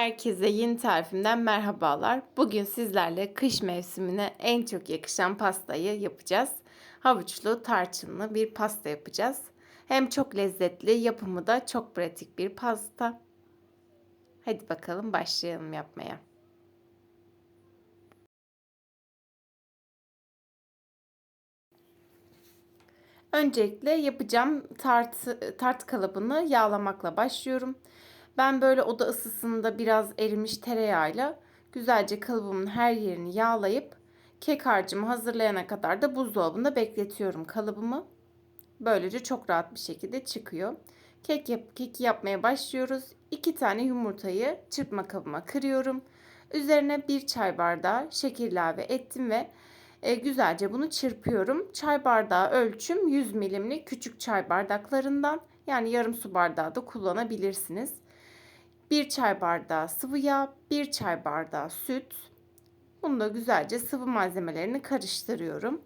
Herkese yeni tarifimden merhabalar. Bugün sizlerle kış mevsimine en çok yakışan pastayı yapacağız. Havuçlu, tarçınlı bir pasta yapacağız. Hem çok lezzetli, yapımı da çok pratik bir pasta. Hadi bakalım başlayalım yapmaya. Öncelikle yapacağım tart, tart kalıbını yağlamakla başlıyorum. Ben böyle oda ısısında biraz erimiş tereyağıyla güzelce kalıbımın her yerini yağlayıp kek harcımı hazırlayana kadar da buzdolabında bekletiyorum kalıbımı. Böylece çok rahat bir şekilde çıkıyor. Kek yap keki yapmaya başlıyoruz. 2 tane yumurtayı çırpma kabıma kırıyorum. Üzerine bir çay bardağı şeker ilave ettim ve e, güzelce bunu çırpıyorum. Çay bardağı ölçüm 100 milimlik küçük çay bardaklarından yani yarım su bardağı da kullanabilirsiniz. 1 çay bardağı sıvı yağ, 1 çay bardağı süt. Bunu da güzelce sıvı malzemelerini karıştırıyorum.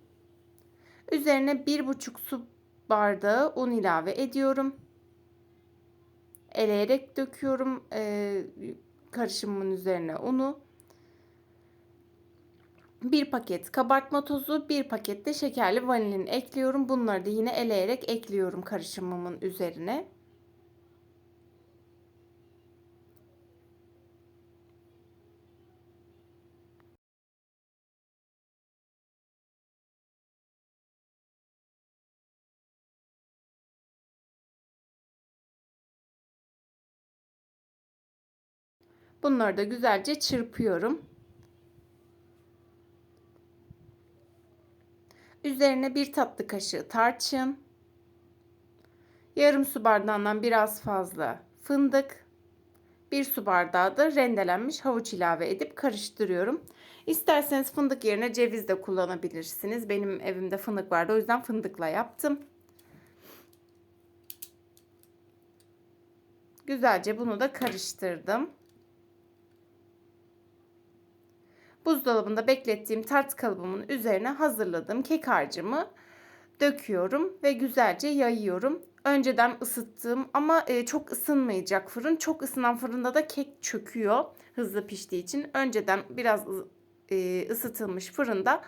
Üzerine 1,5 su bardağı un ilave ediyorum. Eleyerek döküyorum e, karışımın üzerine unu. 1 paket kabartma tozu, 1 paket de şekerli vanilin ekliyorum. Bunları da yine eleyerek ekliyorum karışımımın üzerine. Bunları da güzelce çırpıyorum. Üzerine bir tatlı kaşığı tarçın, yarım su bardağından biraz fazla fındık, bir su bardağı da rendelenmiş havuç ilave edip karıştırıyorum. İsterseniz fındık yerine ceviz de kullanabilirsiniz. Benim evimde fındık vardı o yüzden fındıkla yaptım. Güzelce bunu da karıştırdım. Buzdolabında beklettiğim tart kalıbımın üzerine hazırladığım kek harcımı döküyorum ve güzelce yayıyorum. Önceden ısıttığım ama e, çok ısınmayacak fırın. Çok ısınan fırında da kek çöküyor hızlı piştiği için. Önceden biraz e, ısıtılmış fırında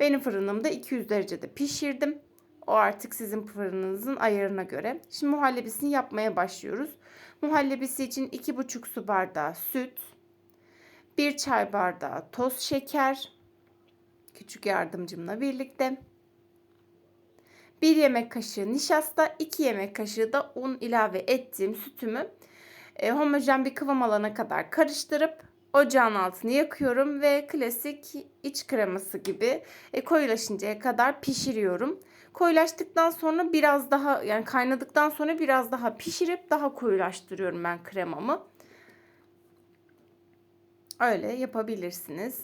benim fırınımda 200 derecede pişirdim. O artık sizin fırınınızın ayarına göre. Şimdi muhallebisini yapmaya başlıyoruz. Muhallebisi için 2,5 su bardağı süt, 1 çay bardağı toz şeker küçük yardımcımla birlikte 1 yemek kaşığı nişasta 2 yemek kaşığı da un ilave ettiğim sütümü e, homojen bir kıvam alana kadar karıştırıp ocağın altını yakıyorum ve klasik iç kreması gibi e, koyulaşıncaya kadar pişiriyorum. Koyulaştıktan sonra biraz daha yani kaynadıktan sonra biraz daha pişirip daha koyulaştırıyorum ben kremamı. Öyle yapabilirsiniz.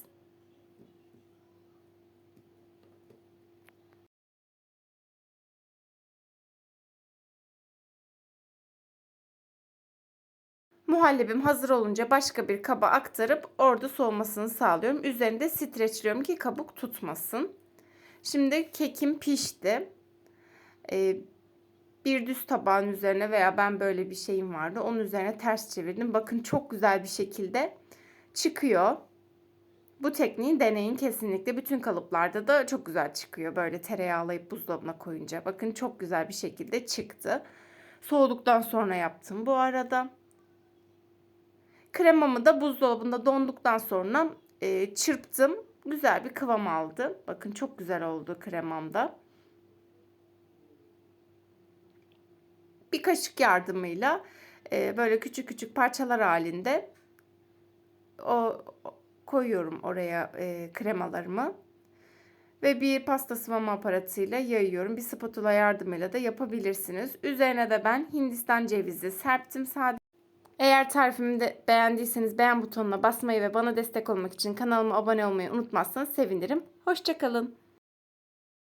Muhallebim hazır olunca başka bir kaba aktarıp orada soğumasını sağlıyorum. Üzerinde streçliyorum ki kabuk tutmasın. Şimdi kekim pişti. Ee, bir düz tabağın üzerine veya ben böyle bir şeyim vardı. Onun üzerine ters çevirdim. Bakın çok güzel bir şekilde çıkıyor. Bu tekniği deneyin kesinlikle. Bütün kalıplarda da çok güzel çıkıyor. Böyle tereyağlayıp buzdolabına koyunca. Bakın çok güzel bir şekilde çıktı. Soğuduktan sonra yaptım bu arada. Kremamı da buzdolabında donduktan sonra e, çırptım. Güzel bir kıvam aldı. Bakın çok güzel oldu kremamda. Bir kaşık yardımıyla e, böyle küçük küçük parçalar halinde o koyuyorum oraya e, kremalarımı. Ve bir pasta sıvama aparatıyla yayıyorum. Bir spatula yardımıyla da yapabilirsiniz. Üzerine de ben Hindistan cevizi serptim sadece. Eğer tarifimi de beğendiyseniz beğen butonuna basmayı ve bana destek olmak için kanalıma abone olmayı unutmazsanız sevinirim. Hoşçakalın.